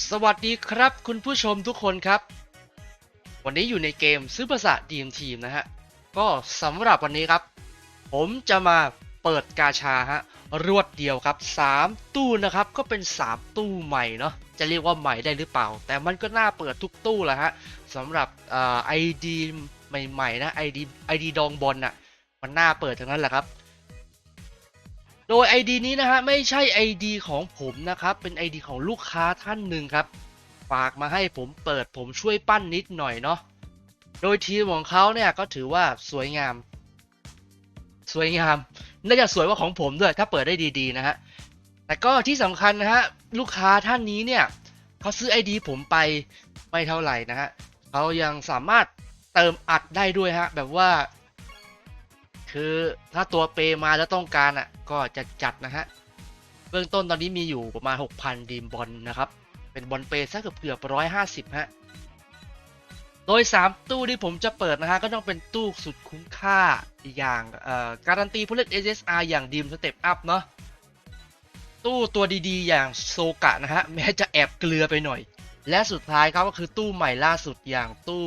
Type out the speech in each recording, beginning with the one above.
สวัสดีครับคุณผู้ชมทุกคนครับ วันนี้อยู่ในเกมซื้อภาษาดีมทีมนะฮะ ก็สำหรับวันนี้ครับ ผมจะมาเปิดกาชาฮะ รวดเดียวครับ 3 ตู้นะครับ ก็เป็น 3 ตู้ใหม่เนาะจะเรียกว่าใหม่ได้หรือเปล่า แต่มันก็น่าเปิดทุกตู้แหละฮะสำหรับไอดีใหม่ๆนะไอดีไอดีดองบอลน่ะมันน่าเปิดทั้งนั้นแหละครับ โดย ID นี้นะฮะไม่ใช่ ID ของผมนะครับเป็น ID ของลูกค้าท่านหนึ่งครับ ฝากมาให้ผมเปิดผมช่วยปั้นนิดหน่อยเนาะโดยทีมของเขาเนี่ยก็ถือว่าสวยงาม สวยงามน่าจะสวยกว่าของผมด้วย ถ้าเปิดได้ดีๆนะฮะแต่ก็ที่สำคัญนะฮะลูกค้าท่านนี้เนี่ยเขาซื้อ ID ผมไปไม่เท่าไหร่นะฮะเขายังสามารถเติมอัดได้ด้วยฮะแบบว่า คือถ้าตัวเปมาแล้วต้องการอะก็จะจัดนะฮะเบื้องต้นตอนนี้มีอยู่ประมาณ 6,000 ดีมบอลนะครับ เป็นบอลเปสักเกือบเกือบร้อยห้าสิบฮะโดย 3 ตู้ที่ผมจะเปิดนะฮะก็ต้องเป็นตู้สุดคุ้มค่าอย่างเอ่อการันตีผู้เล่น SSR อย่างดีมสเต็ปอัพเนาะตู้ตัวดีๆ อย่างโซกะนะฮะแม้จะแอบเกลือไปหน่อย และสุดท้ายครับก็คือตู้ใหม่ล่าสุดอย่างตู้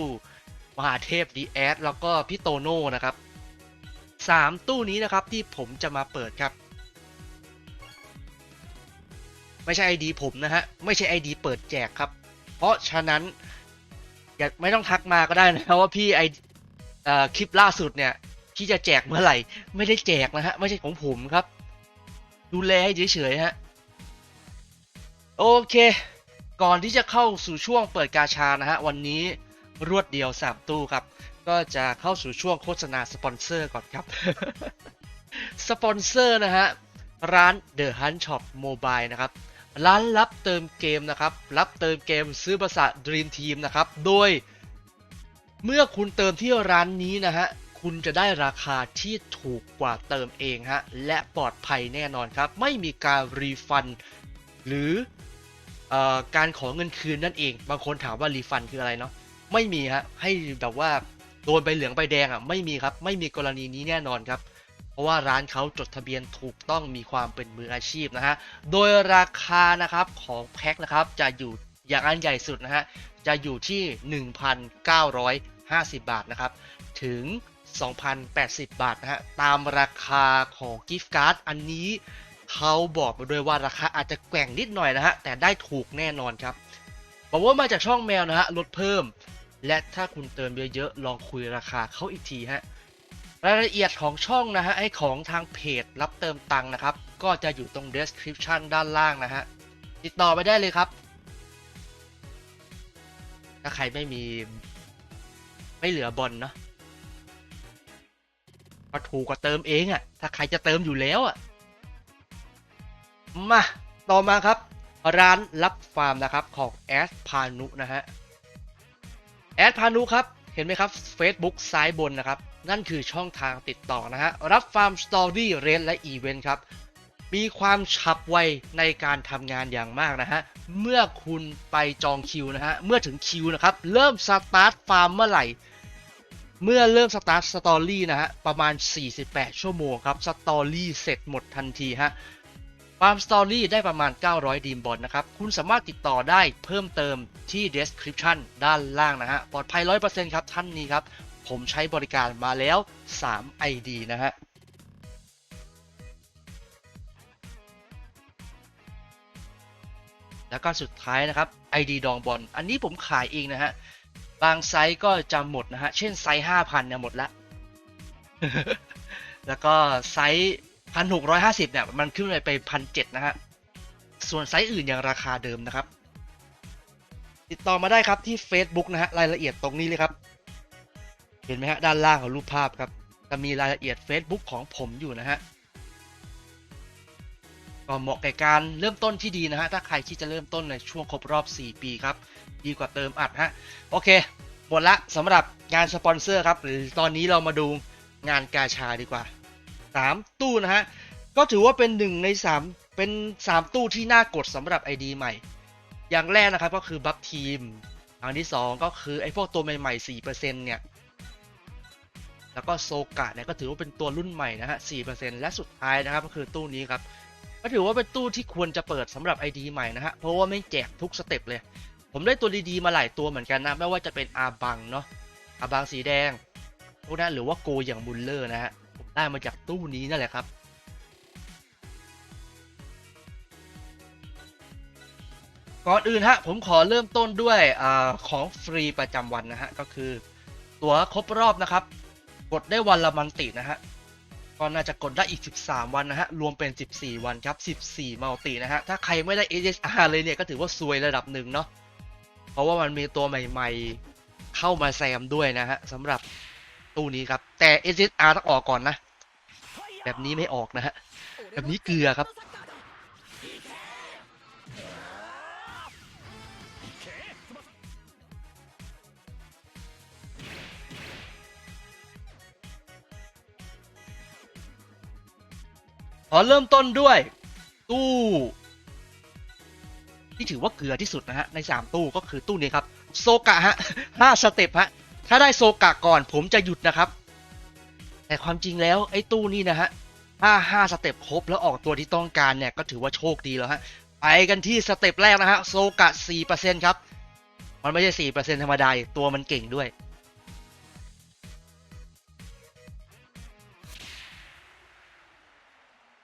มหาเทพดีแอดแล้วก็พี่โตโน่นะครับ สามตู้นี้นะครับที่ผมจะมาเปิดครับ ไม่ใช่ ID ผมนะฮะ ไม่ใช่ ID เปิดแจกครับ เพราะฉะนั้นอย่าไม่ต้องทักมาก็ได้นะว่าพี่ไอคลิปล่าสุดเนี่ยพี่จะแจกเมื่อไหร่ ไม่ได้แจกนะฮะ ไม่ใช่ของผมครับ ดูแลให้เฉยๆฮะ โอเค ก่อนที่จะเข้าสู่ช่วงเปิดกาชานะฮะ วันนี้รวดเดียว 3 ตู้ครับ ก็จะเข้าสู่ช่วงโฆษณาสปอนเซอร์ก่อนครับ สปอนเซอร์นะฮะ ร้าน The Hunt Shop Mobile นะครับ ร้านรับเติมเกมนะครับ รับเติมเกมซื้อภาษา Dream Team นะครับ โดย เมื่อคุณเติมที่ร้านนี้นะฮะ คุณจะได้ราคาที่ถูกกว่าเติมเองฮะ และปลอดภัยแน่นอนครับ ไม่มีการรีฟัน หรืออการขอเงินคืนนั่นเอง บางคนถามว่ารีฟันคืออะไรเนาะ ไม่มีฮะ ให้แบบว่า โดนใบเหลืองใบแดงอะไม่มีครับไม่มีกรณีนี้แน่นอนครับ เพราะว่าร้านเขาจดทะเบียนถูกต้องมีความเป็นมืออาชีพนะฮะโดยราคานะครับของแพ็คนะครับจะอยู่อย่างอันใหญ่สุดนะฮะจะอยู่ที่ 1,950 บาทนะครับถึง 2,080 บาทนะฮะตามราคาของกิฟต์การ์ดอันนี้เขาบอกมาด้วยว่าราคาอาจจะแกว่งนิดหน่อยนะฮะแต่ได้ถูกแน่นอนครับบอกว่ามาจากช่องแมวนะฮะลดเพิ่ม และถ้าคุณเติมเยอะๆลองคุยราคาเขาอีกทีฮะรายละเอียดของช่องนะฮะให้ของทางเพจรับเติมตังค์นะครับ ก็จะอยู่ตรง description ด้านล่างนะฮะติดต่อไปได้เลยครับ ถ้าใครไม่มีไม่เหลือบอลเนาะก็ถูกกว่าเติมเองอะ่ะถ้าใครจะเติมอยู่แล้วอะมาต่อมาครับ ร้านรับฟาร์มนะครับของแอสพานุนะฮะ แอดพานุครับ เห็นไหมครับ Facebook ซ้ายบนนะครับ นั่นคือช่องทางติดต่อนะฮะ รับฟาร์มสตอรี่เรนและอีเวนต์ครับ มีความฉับไวในการทำงานอย่างมากนะฮะ เมื่อคุณไปจองคิวนะฮะ เมื่อถึงคิวนะครับ เริ่มสตาร์ทฟาร์มเมื่อไหร่ เมื่อเริ่มสตาร์ทสตอรี่นะฮะ ประมาณ 48 ชั่วโมงครับ สตอรี่เสร็จหมดทันทีฮะ ฟามสตอรี่ได้ประมาณ 900 ดีมบอลนะครับ คุณสามารถติดต่อได้เพิ่มเติมที่ description ด้านล่างนะฮะ ปลอดภัย 100%ครับ ท่านนี้ครับ ผมใช้บริการมาแล้ว 3 ID นะฮะแล้วก็สุดท้ายนะครับ ID ดองบอล อันนี้ผมขายเองนะฮะ บางไซส์ก็จะหมดนะฮะ เช่นไซส์ 5,000 เนี่ยหมดละ แล้วก็ไซส์ พันหกร้อยห้าสิบเนี่ยมันขึ้นไปไปพันเจ็ดนะฮะ ส่วนไซส์อื่นยังราคาเดิมนะครับ ติดต่อมาได้ครับที่ Facebook นะฮะรายละเอียดตรงนี้เลยครับ เห็นไหมฮะด้านล่างของรูปภาพครับ จะมีรายละเอียด Facebook ของผมอยู่นะฮะก็เหมาะแก่การเริ่มต้นที่ดีนะฮะ ถ้าใครที่จะเริ่มต้นในช่วงครบรอบ 4 ปีครับ ดีกว่าเติมอัดฮะ โอเค หมดละสำหรับงานสปอนเซอร์ครับ หรือตอนนี้เรามาดูงานกาชาดีกว่า 3 ตู้นะฮะ ก็ถือว่าเป็น 1 ใน 3 เป็น 3 ตู้ที่น่ากดสำหรับ ID ใหม่ อย่างแรกนะครับก็คือบัฟทีมอย่างที่ 2 ก็คือ ไอ้พวกตัวใหม่ๆ 4%เนี่ย แล้วก็โซกะเนี่ยก็ถือว่าเป็นตัวรุ่นใหม่นะฮะ 4%และสุดท้ายนะครับก็คือตู้นี้ครับ ก็ถือว่าเป็นตู้ที่ควรจะเปิดสำหรับ ID ใหม่นะฮะ เพราะว่าไม่แจกทุกสเต็ปเลย ผมได้ตัวดีๆมาหลายตัวเหมือนกันนะ ไม่ว่าจะเป็นอาบังเนาะอาบังสีแดงพวกนั้นหรือว่าโกอย่างบุลเลอร์นะฮะ ได้มาจากตู้นี้นั่นแหละครับก่อนอื่นฮะผมขอเริ่มต้นด้วยอของฟรีประจำวันนะฮะก็คือ ตัวครบรอบนะครับ กดได้วันละมันตินะฮะก็น่าจะกดได้อีก 13 วันนะฮะรวมเป็น 14 วันครับ 14 มัลตินะฮะถ้าใครไม่ได้ HSR เลยเนี่ยก็ถือว่าซวยระดับหนึ่งเนาะเพราะว่ามันมีตัวใหม่ๆ เข้ามาแซมด้วยนะฮะสำหรับตู้นี้ครับแต่ HSR ต้องออกก่อนนะ แบบนี้ไม่ออกนะฮะ แบบนี้เกลือครับ ขอเริ่มต้นด้วย ตู้ ที่ถือว่าเกลือที่สุดนะฮะ ใน 3 ตู้ก็คือตู้นี้ครับ โซกะฮะ 5 สเต็ปฮะ ถ้าได้โซกะก่อนผมจะหยุดนะครับ แต่ความจริงแล้วไอ้ตู้นี้นะฮะถ้า5สเต็ปครบแล้วออกตัวที่ต้องการเนี่ยก็ถือว่าโชคดีแล้วฮะไปกันที่สเต็ปแรกนะฮะโซกะ4%ครับมันไม่ใช่ 4%ธรรมดาตัวมันเก่งด้วย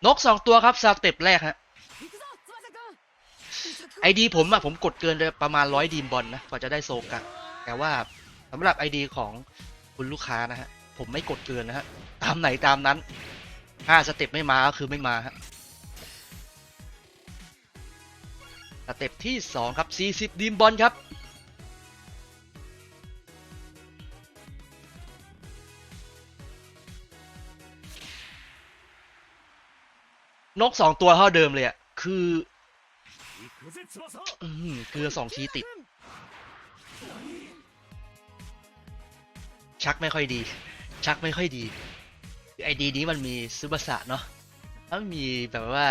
นก2ตัวครับสเต็ปแรกฮะไอดีผมอะผมกดเกินปประมาณร้อยดีมบอลนะกว่าจะได้โซกะแต่ว่าสำหรับไอดีของคุณลูกค้านะฮะ ผมไม่กดเกินนะฮะ ตามไหนตามนั้นห้าสเต็ปไม่มาก็คือไม่มาฮะสเต็ปที่2ครับ 40ดีมบอลครับนกสองตัวเท่าเดิมเลยอะคือคือสองทีติด ชักไม่ค่อยดี ชักไม่ค่อยดีไอดีนี้มันมีซูบาสะเนาะถ้ามีแบบว่า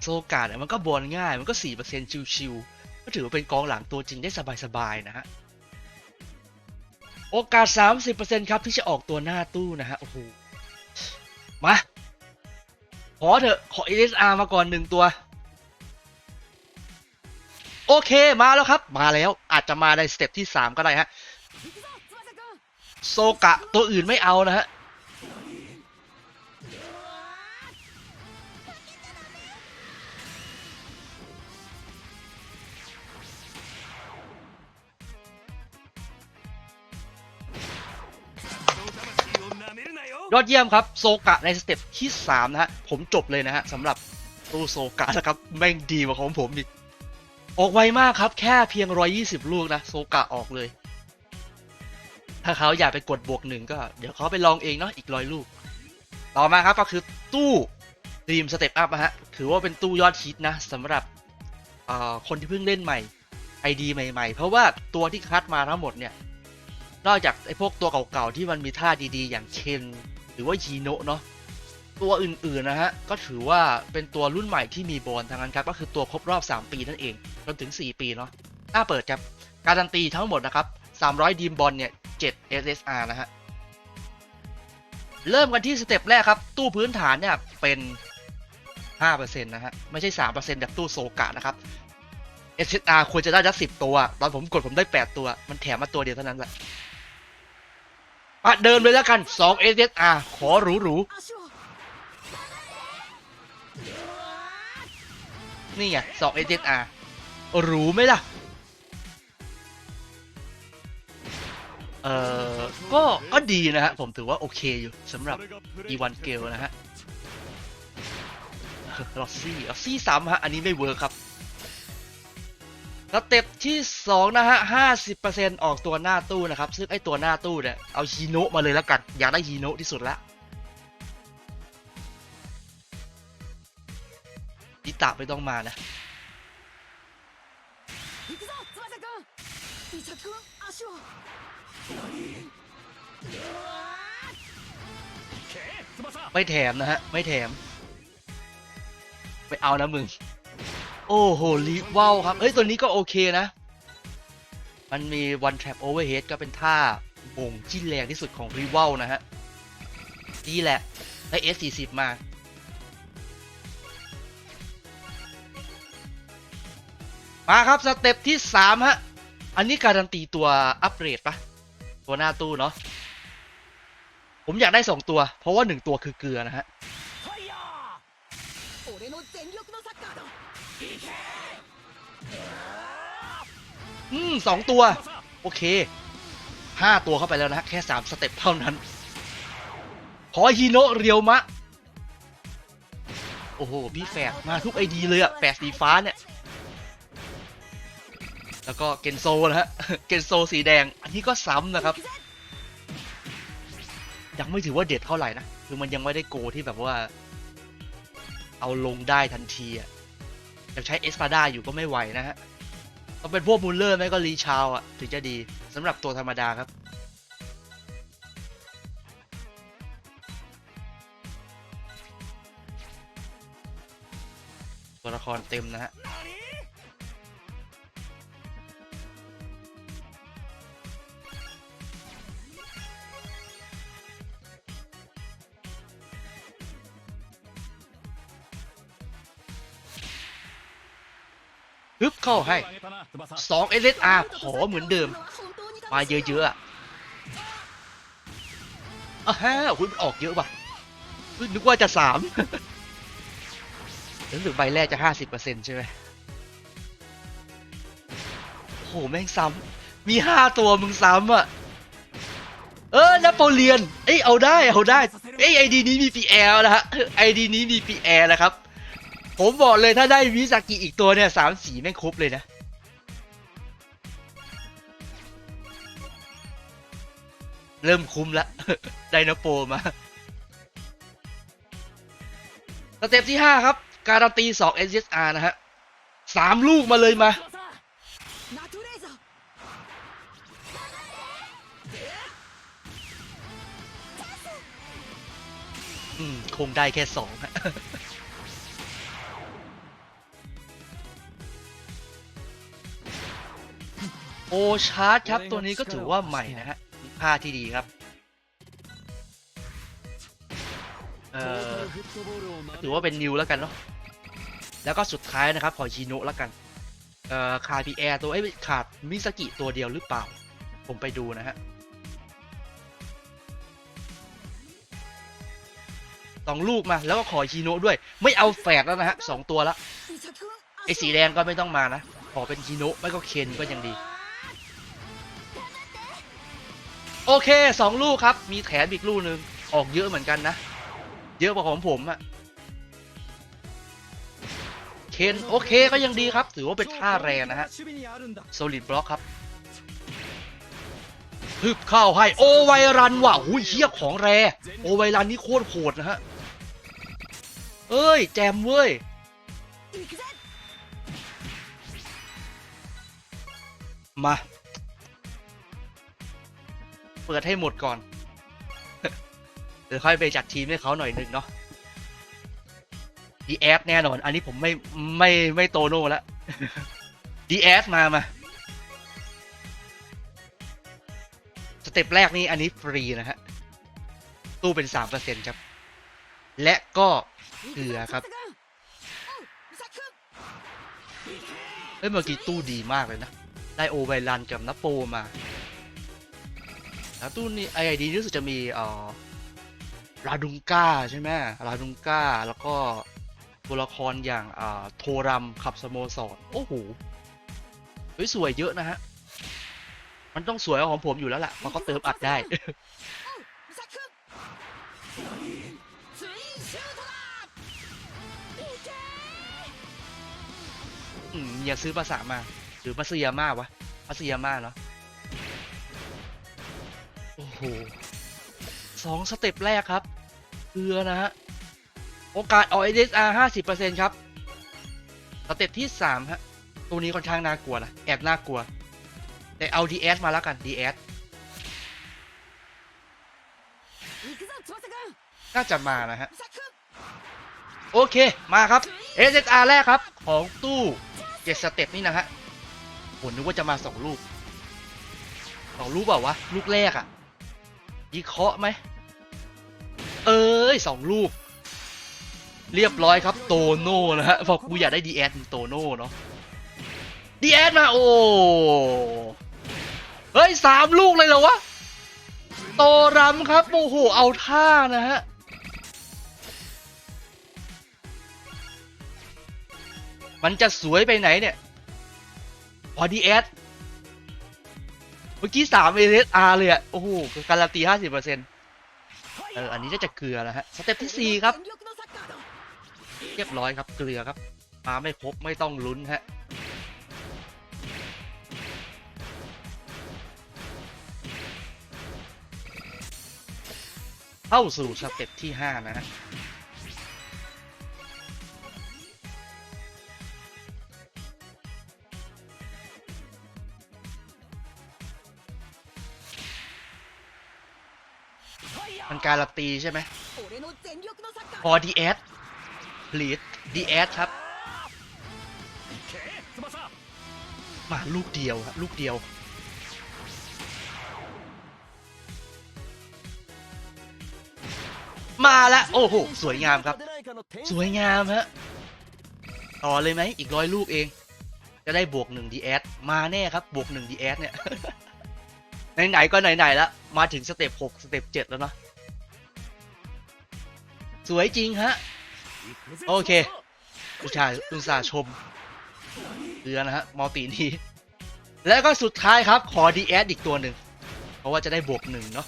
โซกาดมันก็บอลง่าย มันก็สี่เปอร์เซ็นต์ชิวๆก็ถือว่าเป็นกองหลังตัวจริงได้สบายๆนะฮะโอกาส 30%ครับที่จะออกตัวหน้าตู้นะฮะโอ้โหมาขอเถอะ ขอ SR มาก่อนหนึ่งตัว โอเคมาแล้วครับ มาแล้วอาจจะมาในสเต็ปที่ 3 ก็ได้ฮะ โซกะตัวอื่นไม่เอานะฮะยอดเยี่ยมครับ โซกะในสเต็ปที่ 3 นะฮะ ผมจบเลยนะฮะสำหรับตู้โซกะนะครับ แม่งดีกว่าของผมอีก ออกไวมากครับ แค่เพียง 120 ลูกนะ โซกะออกเลย ถ้าเขาอยากไปกดบวกหนึ่งก็เดี๋ยวเขาไปลองเองเนาะอีกร้อยลูก ต่อมาครับก็คือตู้ดีมสเต็ปอัพนะฮะถือว่าเป็นตู้ยอดฮิตนะสำหรับคนที่เพิ่งเล่นใหม่ ID ใหม่ ๆ เพราะว่าตัวที่คัดมาทั้งหมดเนี่ยนอกจากไอ้พวกตัวเก่าๆที่มันมีท่าดีๆ อย่างเคนหรือว่ายีโนะเนาะตัวอื่นๆนะฮะก็ถือว่าเป็นตัวรุ่นใหม่ที่มีบอลทั้งนั้นครับก็คือตัวครบรอบ 3 ปีนั่นเองจนถึง 4 ปีเนาะถ้าเปิดครับการันตีทั้งหมดนะครับ300ดีมบอลเนี่ย 7 SSR นะฮะ เริ่มกันที่สเต็ปแรกครับ ตู้พื้นฐานเนี่ยเป็น 5%นะฮะ ไม่ใช่ 3%แบบตู้โซกะนะครับ SSR ควรจะได้สัก10ตัว ตอนผมกดผมได้ 8 ตัว มันแถมมาตัวเดียวเท่านั้นแหละอะเดินเลยแล้วกัน 2 SSR ขอหรูหรูๆนี่ไง2 SSR หรูไหมล่ะ เอ่อก็ก็ดีนะฮะ ผมถือว่าโอเคอยู่สำหรับ E1 เกลนะฮะลอสซี่ลอสซี่ซ้ำฮะ อันนี้ไม่เวิร์คครับสเต็ปที่ 2 นะฮะ 50%ออกตัวหน้าตู้นะครับ ซึ่งไอตัวหน้าตู้เนี่ย เอาฮีโนะมาเลยแล้วกัน อยากได้ฮีโนะที่สุดละอิตะไม่ต้องมานะ ไม่แถมนะฮะ ไม่แถมไม่เอานะมึง โอ้โหลีวาลครับ เฮ้ย ตัวนี้ก็โอเคนะ มันมี one trap overhead ก็เป็นท่าโบ่งที่แรงที่สุดของรีวาลนะฮะ นี่แหละ ได้ S40 มามาครับ สเต็ปที่สามฮะ อันนี้การันตีตัวอัปเกรดปะ ตัวหน้าตู้เนาะผมอยากได้สองตัว เพราะว่าหนึ่งตัวคือเกลือนะฮะอืมสองตัว โอเคห้าตัวเข้าไปแล้วนะแค่สามสเต็ปเท่านั้น ขอฮีโนะเรียวมะ โอ้โห พี่แฝดมาทุกไอดีเลยอะแฝดสีฟ้าเนี่ย แล้วก็เกนโซนะฮะ เกนโซสีแดง อันนี้ก็ซ้ำนะครับ ยังไม่ถือว่าเด็ดเท่าไหร่นะ คือมันยังไม่ได้โกที่แบบว่า เอาลงได้ทันทีอะยังใช้เอสปาดาอยู่ก็ไม่ไหวนะฮะต้องเป็นพวกมูลเลอร์ไม่ก็รีชาวอะถึงจะดีสำหรับตัวธรรมดาครับตัวละครเต็มนะฮะ ฮึบเข้าให้2 SSR ขอเหมือนเดิม มาเยอะๆอะอะฮะคุณออกเยอะป่ะนึกว่าจะสามรู้สึกใบแรกจะห้าสิบเปอร์เซ็นต์ใช่ไหมโอ้โหแม่งซ้ำมีห้าตัวมึงซ้ำอะ เออนโปเลียน เอ้ยเอาได้เอาได้ เอ้ยไอดีนี้มี PL นะฮะไอดีนี้มี PL นะครับ ผมบอกเลยถ้าได้วิซากิอีกตัวเนี่ยสามสีแม่งครบเลยนะ เริ่มคุ้มละไดนโปมาสเต็ปที่ห้าครับ การันตีสอ2 SSR นะฮะสามลูกมาเลยมาคงได้แค่สองฮะ โอชาร์จครับ ตัวนี้ก็ถือว่าใหม่นะฮะค่าที่ดีครับเอ่อถือว่าเป็นนิวแล้วกันเนาะแล้วก็สุดท้ายนะครับ ขอชิโนะแล้วกันเอ่อขาดพีแอร์ตัวไอ้ขาดมิสกิตัวเดียวหรือเปล่า ผมไปดูนะฮะสองลูกมาแล้วก็ขอชิโนะด้วย ไม่เอาแฝดแล้วนะฮะสองตัวละไอ้สีแดงก็ไม่ต้องมานะ ขอเป็นชิโนะไม่ก็เคนก็ยังดี โอเคสองลูกครับ มีแถมอีกลูกหนึ่งออกเยอะเหมือนกันนะ เยอะกว่าของผมอะเคนโอเคก็ยังดีครับ ถือว่าเป็นท่าแรงนะฮะโซลิดบล็อกครับฮึบเข้าให้โอไวรันว่ะหูยเฮี้ยของแร โอไวรันนี่โคตรโหดนะฮะ เอ้ย แจมเว้ย มา เปิดให้หมดก่อนหรือค่อยไปจัดทีมให้เขาหน่อยหนึ่งเนาะดีแอสแน่นอน อันนี้ผมไม่ไม่ไม่โตโน่ละดีแอสมามาสเต็ปแรกนี่อันนี้ฟรีนะฮะ ตู้เป็นสามเปอร์เซ็นครับ และก็เกลือครับเฮ้ยเมื่อกี้ตู้ดีมากเลยนะ ได้โอไบรันกับนโปมา นะตู้นี้ไอดีรู้สึกจะมีเออลาดุงก้าใช่ไหมราดุงก้าแล้วก็ตัวละครอย่างโทรัมขับสโมสรโอ้โหเฮ้ยสวยเยอะนะฮะ มันต้องสวยของผมอยู่แล้วล่ะมันก็เติมอัดได้อย่าซื้อภาษามา หรือมาเซียมาวะมาเซียมาเนาะ สองสเต็ปแรกครับเกลือนะฮะ โอกาสออกเอเดสอาร์ห้าสิบเปอร์เซ็นต์ครับ สเต็ปที่สามฮะ ตัวนี้ค่อนข้างน่ากลัวนะ แอบน่ากลัว แต่เอาดีเอสมาแล้วกันดีเอสน่าจะมานะฮะ โอเค มาครับ SSR แรกครับ ของตู้เจ็ดสเต็ปนี่นะฮะผมนึกว่าจะมาสองลูกสองลูกเปล่าวะ ลูกแรกอะ่ะ ยีเคาะไหม เอ้ยสองลูก เรียบร้อยครับโตโน่นะฮะบอกกูอยากได้ดีแอดโตโน่เนาะดีแอดมาโอ้เฮ้ยสามลูกเลยเหรอวะ โตรำครับโอ้โหเอาท่านะฮะมันจะสวยไปไหนเนี่ย พอดีแอด มื่อกี้สาม ASR เลยอะ โอ้โหการันตีห้าสิบเปอร์เซ็นต์เออ อันนี้จะเกลือแล้วฮะ สเต็ปที่สี่ครับ เรียบร้อยครับ เกลือครับ มาไม่ครบไม่ต้องลุ้นฮะเข้าสู่สเต็ปที่ 5 นะฮะ มันการันตีใช่ไหมพอดีแอดพลีดดีแอดครับ มาลูกเดียวครับลูกเดียวมาละโอ้โห สวยงามครับ สวยงามฮะ ต่อเลยไหม อีกร้อยลูกเอง จะได้บวกหนึ่งดีแอดมาแน่ครับบวกหนึ่งดีแอดเนี่ย ไหน ๆ ก็ไหน ๆ แล้ว มาถึงสเต็ปหกสเต็ปเจ็ดแล้วเนาะ สวยจริงฮะ โอเคอุชาอุตสาชมเรือนะฮะ มัลตินี้ แล้วก็สุดท้ายครับ ขอดีแอดอีกตัวหนึ่ง เพราะว่าจะได้บวกหนึ่งเนาะ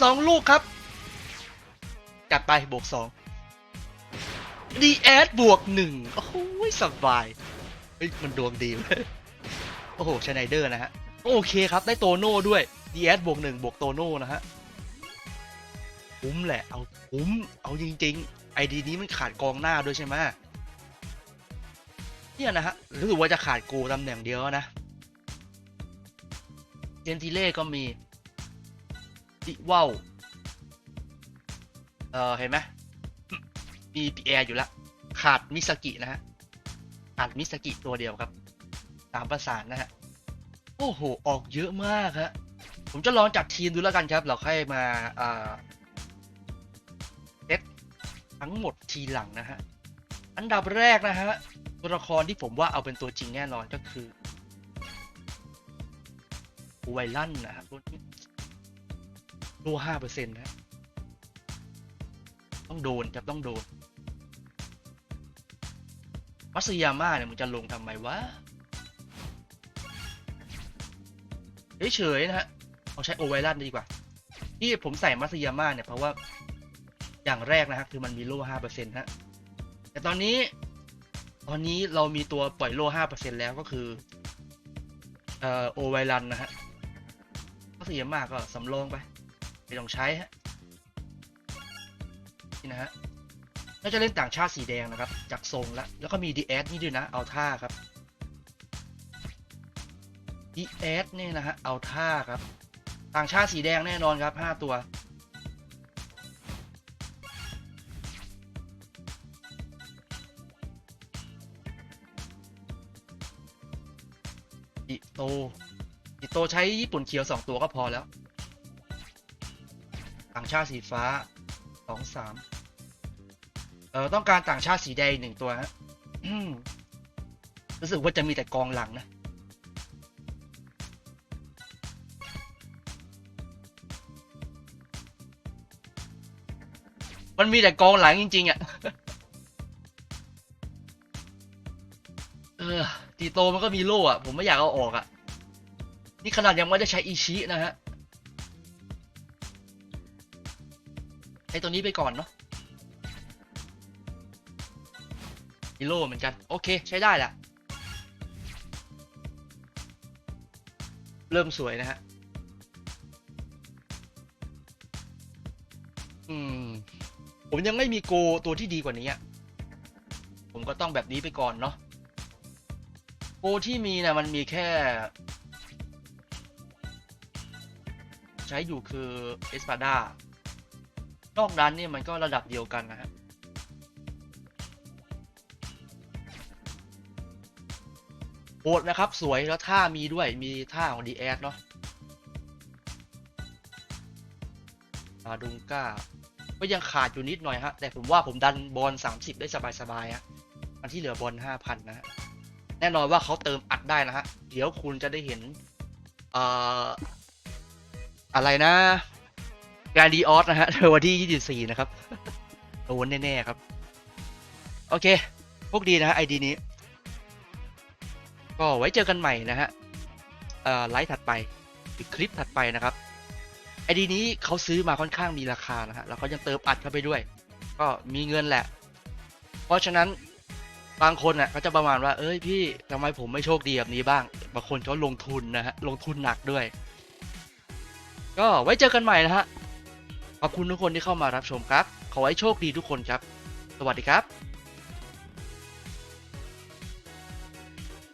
สองลูกครับ จัดไปบวกสองดีแอดบวกหนึ่งโอ้โหสบายเฮ้ยมันดวงดีเว้ยโอ้โหชไนเดอร์นะฮะโอเคครับ ได้โตโน่ด้วยดีแอดบวกหนึ่งบวกโตโน่นะฮะคุ้มแหละเอาคุ้มเอาจริงๆไอดีนี้มันขาดกองหน้าด้วยใช่ไหมเนี่ยนะฮะรู้สึกว่าจะขาดกูตำแหน่งเดียวนะเจนติเล่ก็มี ดิว่าวเออเห็นไหมมีปีแอร์อยู่แล้วขาดมิสกินะฮะขาดมิสกิตัวเดียวครับสามประสานนะฮะโอ้โห ออกเยอะมากฮะผมจะลองจัดทีมดูแล้วกันครับ เราค่อยมาอ่าเซตทั้งหมดทีหลังนะฮะ อันดับแรกนะฮะ ตัวละครที่ผมว่าเอาเป็นตัวจริงแน่นอนก็คือไวลันนะครับตัวนี้ รั่วห้าเปอร์เซ็นต์นะต้องโดนจะต้องโดนมัสยาม่าเนี่ยมันจะลงทำไมวะเฉยๆนะฮะเอาใช้โอไวรันดีกว่า ที่ผมใส่มัสยาม่าเนี่ยเพราะว่าอย่างแรกนะฮะคือมันมีโล่ห้าเปอร์เซ็นต์ฮะแต่ตอนนี้ตอนนี้เรามีตัวปล่อยโล่ห้าเปอร์เซ็นต์แล้วก็คือเอ่อโอไวรันนะฮะมัสยาม่าก็สำรองไป ไม่ต้องใช้ฮะนี่นะฮะน่าจะเล่นต่างชาติสีแดงนะครับ จากทรงแล้ว แล้วก็มีดีแอดนี่ด้วยนะเอาท่าครับดีแอดนี่นะฮะเอาท่าครับ ต่างชาติสีแดงแน่นอนครับห้าตัวอิโตอิโตใช้ญี่ปุ่นเขียวสองตัวก็พอแล้ว ชาติสีฟ้าสองสามเอ่อต้องการต่างชาติสีแดงหนึ่งตัวฮะรู้สึกว่าจะมีแต่กองหลังนะมันมีแต่กองหลังจริง ๆ อะ เออตีโตมันก็มีโล่อะผมไม่อยากเอาออกอะนี่ขนาดยังไม่ได้ใช้อิชินะฮะ ไอตัวนี้ไปก่อนเนาะฮีโร่เหมือนกัน โอเคใช้ได้แหละเริ่มสวยนะฮะ อืม ผมยังไม่มีโกตัวที่ดีกว่านี้อะผมก็ต้องแบบนี้ไปก่อนเนาะ โกที่มีนี่ยมันมีแค่ ใช้อยู่คือเอสปาดา นอกนั้นเนี่ยมันก็ระดับเดียวกันนะฮะโหดนะครับสวยแล้วท่ามีด้วยมีท่าของดีแอดเนาะอาดุงก้า ก็ยังขาดอยู่นิดหน่อยฮะ แต่ผมว่าผมดันบอล 30 ได้สบายๆฮะมันที่เหลือบอล 5,000 นะฮะ แน่นอนว่าเขาเติมอัดได้นะฮะ เดี๋ยวคุณจะได้เห็น เอ่อ อะไรนะ การดีออสนะฮะในวันที่ 24 นะครับโดนแน่ ๆ ครับ โอเคพวกดีนะฮะไอดีนี้ ก็ไว้เจอกันใหม่นะฮะอ่อไลฟ์ถัดไปหรือคลิปถัดไปนะครับไอดีนี้เขาซื้อมาค่อนข้างมีราคานะฮะแล้วเขายังเติมอัดเข้าไปด้วย ก็มีเงินแหละ เพราะฉะนั้นบางคนอะก็จะประมาณว่า เอ้ยพี่ทำไมผมไม่โชคดีแบบนี้บ้าง บางคนเขาลงทุนนะฮะลงทุนหนักด้วย ก็ไว้เจอกันใหม่นะฮะ ขอบคุณทุกคนที่เข้ามารับชมครับ ขอให้โชคดีทุกคนครับ สวัสดีครับ